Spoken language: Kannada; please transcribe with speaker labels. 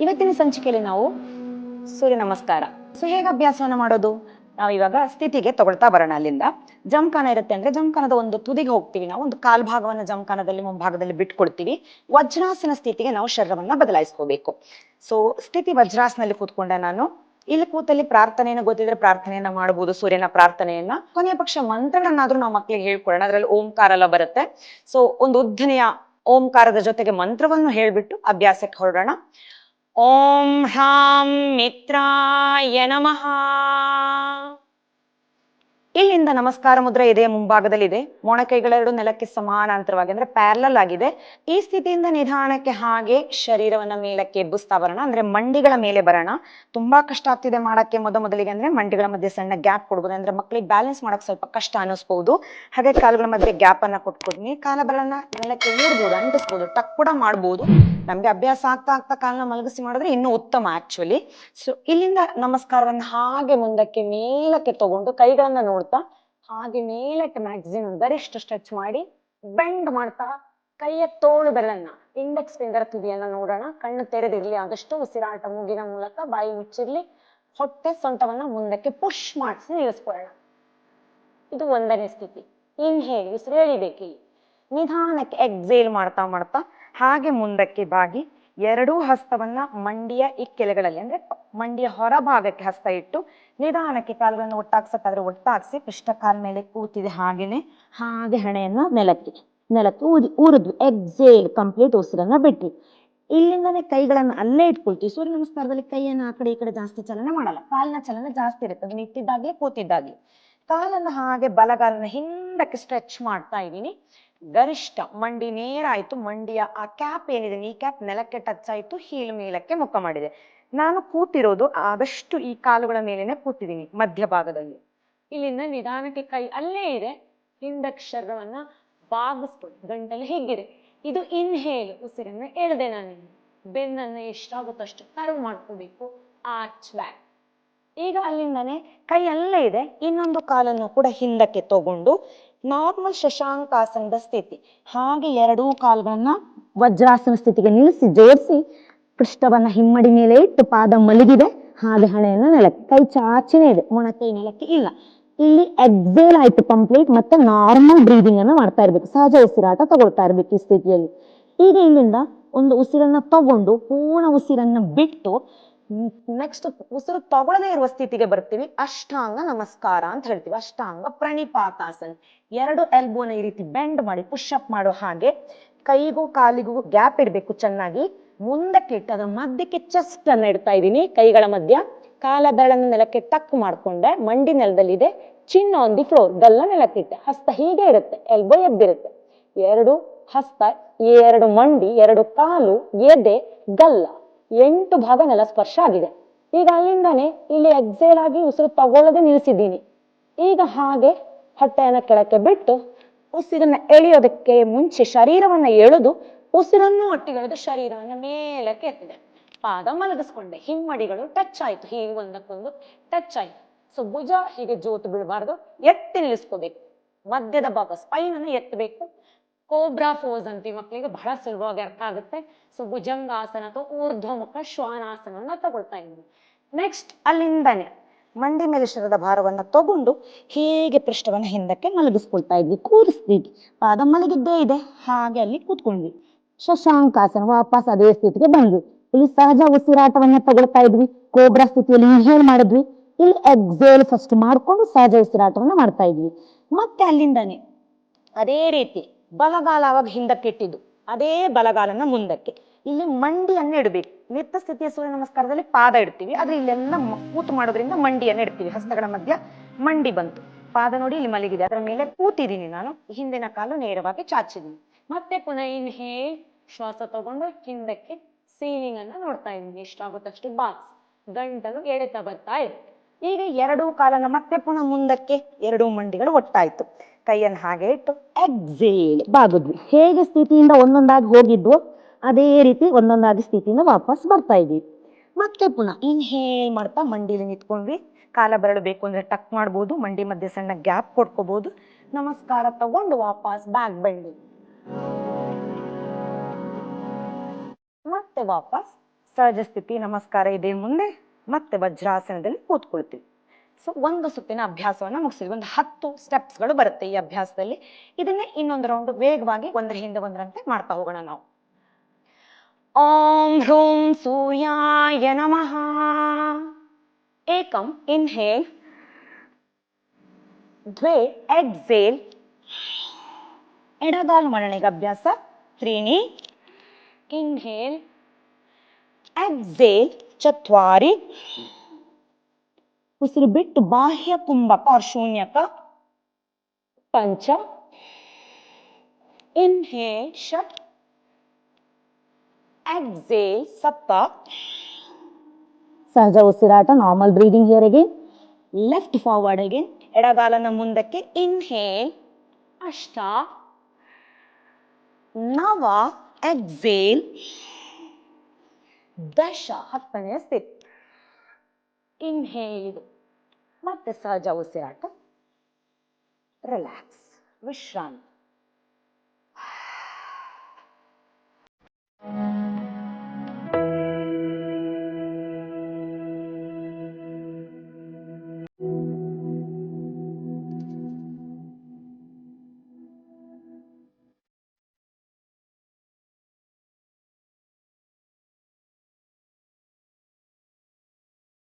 Speaker 1: ಇವತ್ತಿನ ಸಂಚಿಕೆಯಲ್ಲಿ ನಾವು ಸೂರ್ಯ ನಮಸ್ಕಾರ. ಸೊ ಹೇಗೆ ಅಭ್ಯಾಸವನ್ನ ಮಾಡೋದು? ನಾವು ಇವಾಗ ಸ್ಥಿತಿಗೆ ತಗೊಳ್ತಾ ಬರೋಣ ಅಲ್ಲಿಂದ. ಜಂಕಾನ ಇರುತ್ತೆ ಅಂದ್ರೆ ಜಂಕಾನದ ಒಂದು ತುದಿಗೆ ಹೋಗ್ತೀವಿ. ನಾವು ಒಂದು ಕಾಲ್ ಭಾಗವನ್ನ ಜಂಕಾನದಲ್ಲಿ ಮುಂಭಾಗದಲ್ಲಿ ಬಿಟ್ಕೊಳ್ತೀವಿ ವಜ್ರಾಸನ ಸ್ಥಿತಿಗೆ ನಾವು ಶರೀರವನ್ನ ಬದಲಾಯಿಸ್ಕೋಬೇಕು. ಸೊ ಸ್ಥಿತಿ ವಜ್ರಾಸನಲ್ಲಿ ಕೂತ್ಕೊಂಡೆ ನಾನು. ಇಲ್ಲಿ ಕೂತಲ್ಲಿ ಪ್ರಾರ್ಥನೆಯನ್ನು ಗೊತ್ತಿದ್ರೆ ಪ್ರಾರ್ಥನೆಯನ್ನ ಮಾಡಬಹುದು ಸೂರ್ಯನ ಪ್ರಾರ್ಥನೆಯನ್ನ. ಕೊನೆಯ ಪಕ್ಷ ಮಂತ್ರಗಳನ್ನಾದ್ರೂ ನಾವು ಮಕ್ಕಳಿಗೆ ಹೇಳ್ಕೊಳ್ಳೋಣ. ಅದರಲ್ಲಿ ಓಂಕಾರ ಎಲ್ಲ ಬರುತ್ತೆ. ಸೊ ಒಂದು ಉದ್ದನೆಯ ಓಂಕಾರದ ಜೊತೆಗೆ ಮಂತ್ರವನ್ನು ಹೇಳ್ಬಿಟ್ಟು ಅಭ್ಯಾಸಕ್ಕೆ ಹೊರಡೋಣ. ಓಂ ಹ್ರಾಂ ಮಿತ್ರಾಯ ನಮಃ. ಇಲ್ಲಿಂದ ನಮಸ್ಕಾರ ಮುದ್ರೆ ಇದೆ ಮುಂಭಾಗದಲ್ಲಿದೆ? ಮೊಣಕೈಗಳೆರಡು ನೆಲಕ್ಕೆ ಸಮಾನಾಂತರವಾಗಿ ಅಂದ್ರೆ ಪ್ಯಾರಲಲ್ ಆಗಿದೆ. ಈ ಸ್ಥಿತಿಯಿಂದ ನಿಧಾನಕ್ಕೆ ಹಾಗೆ ಶರೀರವನ್ನ ಮೇಲಕ್ಕೆ ಎಬ್ಬಿಸ್ತಾ ಬರೋಣ ಅಂದ್ರೆ ಮಂಡಿಗಳ ಮೇಲೆ ಬರೋಣ. ತುಂಬಾ ಕಷ್ಟ ಆಗ್ತಿದೆ ಮಾಡಕ್ಕೆ ಮೊದ ಮೊದಲಿಗೆ ಅಂದ್ರೆ ಮಂಡಿಗಳ ಮಧ್ಯೆ ಸಣ್ಣ ಗ್ಯಾಪ್ ಕೊಡ್ಬೋದು ಅಂದ್ರೆ ಮಕ್ಕಳಿಗೆ ಬ್ಯಾಲೆನ್ಸ್ ಮಾಡಕ್ ಸ್ವಲ್ಪ ಕಷ್ಟ ಅನ್ನಿಸ್ಬಹುದು ಹಾಗೆ ಕಾಲುಗಳ ಮಧ್ಯೆ ಗ್ಯಾಪ್ ಅನ್ನ ಕೊಟ್ಕೊಡ್ತೀನಿ. ಕಾಲ ನೆಲಕ್ಕೆ ಊಡ್ಬೋದು ಅಂಟಿಸ್ಬೋದು ಟಕ್ ಕೂಡ ಮಾಡ್ಬೋದು. ನಮ್ಗೆ ಅಭ್ಯಾಸ ಆಗ್ತಾ ಆಗ್ತಾ ಕಾಲನ ಮಲಗಿಸಿ ಮಾಡಿದ್ರೆ ಇನ್ನೂ ಉತ್ತಮ ಆಕ್ಚುಲಿ ಸೊ ಇಲ್ಲಿಂದ ನಮಸ್ಕಾರವನ್ನು ಹಾಗೆ ಮುಂದಕ್ಕೆ ಮೇಲಕ್ಕೆ ತಗೊಂಡು ಕೈಗಳನ್ನ ನೋಡ್ತಾ ಹಾಗೆ ಮೇಲಕ್ಕೆ ಮ್ಯಾಗ್ಸಿನ್ ಗರಿಷ್ಠ ಸ್ಟ್ರೆಚ್ ಮಾಡಿ ಬೆಂಡ್ ಮಾಡ್ತಾ ಕೈಯ ತೋಳು ಬೆರಳನ್ನ ಇಂಡೆಕ್ಸ್ ಫಿಂಗರ್ ತುದಿಯನ್ನ ನೋಡೋಣ. ಕಣ್ಣು ತೆರೆದಿರ್ಲಿ, ಆದಷ್ಟು ಉಸಿರಾಟ ಮೂಗಿನ ಮೂಲಕ ಬಾಯಿ ಮುಚ್ಚಿರ್ಲಿ. ಹೊಟ್ಟೆ ಸೊಂಟವನ್ನ ಮುಂದಕ್ಕೆ ಪುಷ್ ಮಾಡಿಸಿ ನಿಲ್ಲಿಸ್ಕೊಳ್ಳೋಣ. ಇದು ಒಂದನೇ ಸ್ಥಿತಿ. ಇನ್ಹೇಲ್ ಉಸಿರು ಎಳಿಬೇಕು? ನಿಧಾನಕ್ಕೆ ಎಕ್ಸೇಲ್ ಮಾಡ್ತಾ ಮಾಡ್ತಾ ಹಾಗೆ ಮುಂದಕ್ಕೆ ಬಾಗಿ ಎರಡೂ ಹಸ್ತವನ್ನ ಮಂಡಿಯ ಇಕ್ಕೆಲೆಗಳಲ್ಲಿ, ಅಂದ್ರೆ ಮಂಡಿಯ ಹೊರಭಾಗಕ್ಕೆ ಹಸ್ತ ಇಟ್ಟು ನಿಧಾನಕ್ಕೆ ಕಾಲುಗಳನ್ನು ಒಟ್ಟಾಗ್ಸಕ್ಕಾದ್ರೆ ಒಟ್ಟಾಗ್ಸಿ ಪೃಷ್ಠ ಕಾಲ್ ಮೇಲೆ ಕೂತಿದೆ ಹಾಗೇನೆ ಹಾಗೆ ಹಣೆಯನ್ನ ನೆಲಕ್ಕೆ ನೆಲಕ್ಕೆ ಊದಿ, ಊರಿದ್ವಿ. ಎಕ್ಸೇಲ್ ಕಂಪ್ಲೀಟ್ ಉಸಿರನ್ನ ಬಿಟ್ವಿ. ಇಲ್ಲಿಂದನೇ ಕೈಗಳನ್ನ ಅಲ್ಲೇ ಇಟ್ಕೊಳ್ತೀವಿ. ಸೂರ್ಯ ನಮಸ್ಕಾರದಲ್ಲಿ ಕೈಯನ್ನ ಆ ಕಡೆ ಈ ಕಡೆ ಜಾಸ್ತಿ ಚಲನೆ ಮಾಡಲ್ಲ. ಕಾಲಿನ ಚಲನೆ ಜಾಸ್ತಿ ಇರುತ್ತೆ. ಅದನ್ನ ಇಟ್ಟಿದ್ದಾಗ್ಲಿ ಕೂತಿದ್ದಾಗ್ಲಿ. ಕಾಲನ್ನ ಹಾಗೆ ಬಲಗಾಲನ ಹಿಂದಕ್ಕೆ ಸ್ಟ್ರೆಚ್ ಮಾಡ್ತಾ ಇದ್ದೀನಿ. ಗರಿಷ್ಠ ಮಂಡಿ ನೇರ ಆಯ್ತು, ಮಂಡಿಯ ಆ ಕ್ಯಾಪ್ ಏನಿದೆ, ಈ ಕ್ಯಾಪ್ ನೆಲಕ್ಕೆ ಟಚ್ ಆಯ್ತು, ಹೀಲ್ ಮೇಲಕ್ಕೆ ಮುಖ ಮಾಡಿದೆ. ನಾನು ಕೂತಿರೋದು ಆದಷ್ಟು ಈ ಕಾಲುಗಳ ಮೇಲೇನೆ ಕೂತಿದ್ದೀನಿ ಮಧ್ಯಭಾಗದಲ್ಲಿ ಇಲ್ಲಿಂದ ನಿಧಾನಕ್ಕೆ ಕೈ ಅಲ್ಲೇ ಇದೆ, ಹಿಂದಕ್ಷರವನ್ನ ಬಾಗಿಸ್ಬಿಟ್ಟು ಗಂಟಲು ಹೀಗಿದೆ ಇದು ಇನ್ಹೇಲ್ ಉಸಿರನ್ನ ಎಳ್ದೆ ನಾನು ಬೆನ್ನನ್ನ ಎಷ್ಟಾಗುತ್ತೋ ಅಷ್ಟು ಕರ್ವ್ ಮಾಡ್ಕೋಬೇಕು ಆರ್ಚ್ ಬ್ಯಾಕ್ ಈಗ ಅಲ್ಲಿಂದನೇ ಕೈ ಅಲ್ಲೇ ಇದೆ, ಇನ್ನೊಂದು ಕಾಲನ್ನು ಕೂಡ ಹಿಂದಕ್ಕೆ ತಗೊಂಡು ನಾರ್ಮಲ್ ಶಶಾಂಕಾಸನದ ಸ್ಥಿತಿ. ಹಾಗೆ ಎರಡೂ ಕಾಲುಗಳನ್ನ ವಜ್ರಾಸನ ಸ್ಥಿತಿಗೆ ನಿಲ್ಲಿಸಿ ಜೋಡಿಸಿ ಪೃಷ್ಠವನ್ನ ಹಿಮ್ಮಡಿ ಮೇಲೆ ಇಟ್ಟು ಪಾದ ಮಲಗಿದೆ. ಹಾಗೆ ಹಣೆಯನ್ನ ನೆಲಕ್ಕೆ, ಕೈ ಚಾಚಿನೇ ಇದೆ. ಮೊಣಕೈ ನೆಲಕ್ಕೆ ಇಲ್ಲ. ಇಲ್ಲಿ ಎಕ್ಸೇಲ್ ಆಯ್ತು ಕಂಪ್ಲೀಟ್ ಮತ್ತೆ ನಾರ್ಮಲ್ ಬ್ರೀದಿಂಗ್ ಅನ್ನ ಮಾಡ್ತಾ ಇರ್ಬೇಕು. ಸಹಜ ಉಸಿರಾಟ ತಗೊಳ್ತಾ ಇರ್ಬೇಕು ಈ ಸ್ಥಿತಿಯಲ್ಲಿ. ಈಗ ಇಲ್ಲಿಂದ ಒಂದು ಉಸಿರನ್ನ ತಗೊಂಡು ಪೂರ್ಣ ಉಸಿರನ್ನ ಬಿಟ್ಟು ನೆಕ್ಸ್ಟ್ ಉಸಿರು ತಗೊಳ್ಳದೇ ಇರುವ ಸ್ಥಿತಿಗೆ ಬರ್ತೀವಿ. ಅಷ್ಟಾಂಗ ನಮಸ್ಕಾರ ಅಂತ ಹೇಳ್ತೀವಿ. ಅಷ್ಟಾಂಗ ಪ್ರಣಿಪಾತಾಸನ. ಎರಡು ಎಲ್ಬೋನ ಈ ರೀತಿ ಬೆಂಡ್ ಮಾಡಿ ಪುಷ್ ಅಪ್ ಮಾಡೋ ಹಾಗೆ ಕೈಗೂ ಕಾಲಿಗೂ ಗ್ಯಾಪ್ ಇಡಬೇಕು ಚೆನ್ನಾಗಿ. ಮುಂದಕ್ಕೆ ಇಟ್ಟು ಅದರ ಮಧ್ಯಕ್ಕೆ ಚೆಸ್ಟ್ ಅನ್ನ ಇಡ್ತಾ ಇದ್ದೀನಿ. ಕೈಗಳ ಮಧ್ಯ. ಕಾಲ ಬೆರಳನ್ನ ನೆಲಕ್ಕೆ ಟಕ್ ಮಾಡ್ಕೊಂಡೆ. ಮಂಡಿ ನೆಲದಲ್ಲಿದೆ ಚಿನ್ನ ಆನ್ ದಿ ಫ್ಲೋರ್ ಗಲ್ಲ ನೆಲಕ್ಕಿಟ್ಟೆ ಹಸ್ತ ಹೀಗೆ ಇರುತ್ತೆ. ಎಲ್ಬೋ ಎದ್ದಿರುತ್ತೆ ಎರಡು ಹಸ್ತ, ಎರಡು ಮಂಡಿ, ಎರಡು ಕಾಲು, ಎದೆ, ಗಲ್ಲ. ಎಂಟು ಭಾಗ ನೆಲ ಸ್ಪರ್ಶ ಆಗಿದೆ. ಈಗ ಅಲ್ಲಿಂದಾನೆ ಇಲ್ಲಿ ಎಕ್ಸೇಲ್ ಆಗಿ ಉಸಿರು ತಗೊಳ್ಳದೆ ನಿಲ್ಲಿಸಿದ್ದೀನಿ. ಈಗ ಹಾಗೆ ಹೊಟ್ಟೆಯನ್ನ ಕೆಳಕ್ಕೆ ಬಿಟ್ಟು ಉಸಿರನ್ನ ಎಳೆಯೋದಕ್ಕೆ ಮುಂಚೆ ಶರೀರವನ್ನ ಎಳೆದು ಉಸಿರನ್ನು ಒಟ್ಟಿಗೆಳೆದು ಶರೀರವನ್ನ ಮೇಲಕ್ಕೆ ಎತ್ತಿದೆ. ಪಾದ ಮಲಗಿಸ್ಕೊಂಡೆ. ಹಿಮ್ಮಡಿಗಳು ಟಚ್ ಆಯ್ತು. ಹೀಗೆ ಒಂದಕ್ಕೊಂದು ಟಚ್ ಆಯ್ತು. ಸೊ ಭುಜ ಹೀಗೆ ಜೋತು ಬಿಡಬಾರ್ದು ಎತ್ತಿ ನಿಲ್ಲಿಸ್ಕೋಬೇಕು. ಮಧ್ಯದ ಭಾಗ ಸ್ಪೈನ್ ಅನ್ನು ಎತ್ತಬೇಕು. ಕೋಬ್ರಾ ಫೋಸ್ ಅಂತೀವಿ ಮಕ್ಕಳಿಗೆ ಬಹಳ ಸುಲಭವಾಗಿ ಅರ್ಥ ಆಗುತ್ತೆ. ಸೊ ಭುಜಂಗಾಸನ ಅಥವಾ ಊರ್ಧ್ವಮುಖ ಶ್ವಾನಾಸನವನ್ನ ತಗೊಳ್ತಾ ಇದ್ವಿ ನೆಕ್ಸ್ಟ್ ಅಲ್ಲಿಂದಾನೆ ಮಂಡಿ ಮೇಲೆ ಶಿರದ ಭಾರವನ್ನ ತಗೊಂಡು ಹೀಗೆ ಪೃಷ್ಠವನ್ನ ಹಿಂದಕ್ಕೆ ಮಲಗಿಸ್ಕೊಳ್ತಾ ಇದ್ವಿ. ಕೂರಿಸ್ತೀವಿ. ಪಾದ ಮಲಗಿದ್ದೇ ಇದೆ. ಹಾಗೆ ಅಲ್ಲಿ ಕೂತ್ಕೊಂಡ್ವಿ. ಶಶಾಂಕಾಸನ ವಾಪಸ್ ಅದೇ ಸ್ಥಿತಿಗೆ ಬಂದ್ವಿ. ಇಲ್ಲಿ ಸಹಜ ಉಸಿರಾಟವನ್ನ ತಗೊಳ್ತಾ ಇದ್ವಿ. ಕೋಬ್ರಾ ಸ್ಥಿತಿಯಲ್ಲಿ ಇನ್ಹೇಲ್ ಮಾಡಿದ್ವಿ? ಇಲ್ಲಿ ಎಕ್ಸೇಲ್ ಫಸ್ಟ್ ಮಾಡ್ಕೊಂಡು ಸಹಜ ಉಸಿರಾಟವನ್ನ ಮಾಡ್ತಾ ಇದ್ವಿ. ಮತ್ತೆ ಅಲ್ಲಿಂದಾನೆ ಅದೇ ರೀತಿ ಬಲಗಾಲ ಅವಾಗ ಹಿಂದಕ್ಕೆ ಇಟ್ಟಿದ್ದು. ಅದೇ ಬಲಗಾಲನ ಮುಂದಕ್ಕೆ. ಇಲ್ಲಿ ಮಂಡಿಯನ್ನು ಇಡಬೇಕು. ನಿತ್ತ ಸ್ಥಿತಿಯ ಸೂರ್ಯ ನಮಸ್ಕಾರದಲ್ಲಿ ಪಾದ ಇಡ್ತೀವಿ. ಆದ್ರೆ ಇಲ್ಲೆಲ್ಲ ಕೂತು ಮಾಡೋದ್ರಿಂದ ಮಂಡಿಯನ್ನು ಇಡ್ತೀವಿ. ಹಸ್ತಗಳ ಮಧ್ಯ ಮಂಡಿ ಬಂತು. ಪಾದ ನೋಡಿ ಇಲ್ಲಿ ಮಲಗಿದೆ. ಅದರ ಮೇಲೆ ಕೂತಿದ್ದೀನಿ ನಾನು. ಹಿಂದಿನ ಕಾಲು ನೇರವಾಗಿ ಚಾಚಿದ್ದೀನಿ. ಮತ್ತೆ ಪುನಃ ಇನ್ಹೇಲ್ ಶ್ವಾಸ ತಗೊಂಡು ಹಿಂದಕ್ಕೆ ಸೀಲಿಂಗ್ ಅನ್ನ ನೋಡ್ತಾ ಇದ್ದೀನಿ. ಎಷ್ಟಾಗುತ್ತಷ್ಟು ಬಾಕ್ಸ್. ಗಂಟಲು ಎಳೆತಾ ಬರ್ತಾ ಇದೆ ಈಗ ಎರಡೂ ಕಾಲನ ಮತ್ತೆ ಪುನಃ ಮುಂದಕ್ಕೆ ಎರಡೂ ಮಂಡಿಗಳು ಒಟ್ಟಾಯ್ತು. ಕೈಯನ್ನು ಹಾಗೆ ಇಟ್ಟು ಎಕ್ಸೇಲ್ ಬಾಗಿದ್ವಿ. ಹೇಗೆ ಸ್ಥಿತಿಯಿಂದ ಒಂದೊಂದಾಗಿ ಹೋಗಿದ್ವು ಅದೇ ರೀತಿ ಒಂದೊಂದಾಗಿ ಸ್ಥಿತಿಯಿಂದ ವಾಪಸ್ ಬರ್ತಾ ಇದ್ವಿ. ಮತ್ತೆ ಪುನಃ ಇನ್ಹೇಲ್ ಮಾಡ್ತಾ ಮಂಡಿಲಿ ನಿಂತ್ಕೊಂಡ್ವಿ. ಕಾಲ ಬರಲು ಬೇಕು ಅಂದ್ರೆ ಟಕ್ ಮಾಡ್ಬೋದು, ಮಂಡಿ ಮಧ್ಯೆ ಸಣ್ಣ ಗ್ಯಾಪ್ ಕೊಡ್ಕೋಬಹುದು ನಮಸ್ಕಾರ ತಗೊಂಡು ವಾಪಸ್ ಬ್ಯಾಗ್ ಬೆಳ್ಳಿ. ಮತ್ತೆ ವಾಪಸ್ ಸಹಜ ಸ್ಥಿತಿ ನಮಸ್ಕಾರ ಇದೆ ಮುಂದೆ. ಮತ್ತೆ ವಜ್ರಾಸನದಲ್ಲಿ ಕೂತ್ಕೊಳ್ತೀವಿ ಸೊ ಒಂದು ಸುತ್ತಿನ ಅಭ್ಯಾಸವನ್ನ ಮುಗಿಸಿದ್ವಿ ಒಂದು ಹತ್ತು ಸ್ಟೆಪ್ಸ್ಗಳು ಬರುತ್ತೆ ಈ ಅಭ್ಯಾಸದಲ್ಲಿ. ಇದನ್ನೇ ಇನ್ನೊಂದು ರೌಂಡ್ ವೇಗವಾಗಿ ಒಂದರ ಹಿಂದೆ ಒಂದರಂತೆ ಮಾಡ್ತಾ ಹೋಗೋಣ ನಾವು. ಓಂ ಹ್ರೂಂ ಸೂರ್ಯಾಯ ನಮಃ. ಏಕಂ ಇನ್ಹೇಲ್. ದ್ವೇ ಎಕ್ಸೇಲ್. ಎಡಗಾಲು ಮರಣಿಗೆ ಅಭ್ಯಾಸ. ತ್ರೀಣಿ. ಇನ್ಹೇಲ್. ಎಕ್ಸೇಲ್. ಚತ್ವಾರಿ ಉಸಿರು ಬಿಟ್ಟು ಬಾಹ್ಯ ಕುಂಭಕ और ಶೂನ್ಯಕ ಪಂಚ ಇನ್ಹೇಲ್ ಷಟ್ ಎಕ್ಸೇಲ್ ಸಪ್ತ ಸಹಜ ಉಸಿರಾಟ normal breathing here again left forward again ಎಡಗಾಲನ ಮುಂದಕ್ಕೆ ಇನ್ಹೇಲ್ ಅಷ್ಟ. ನವ ಎಕ್ಸೇಲ್ ದಶ ಹತ್ತನೆಯ ಸ್ಥಿತಿ ಇನ್ಹೇಲ್ ಮತ್ತೆ ಸಹಜ ಉಸಿರಾಟ ರಿಲ್ಯಾಕ್ಸ್ ವಿಶ್ರಾಂತಿ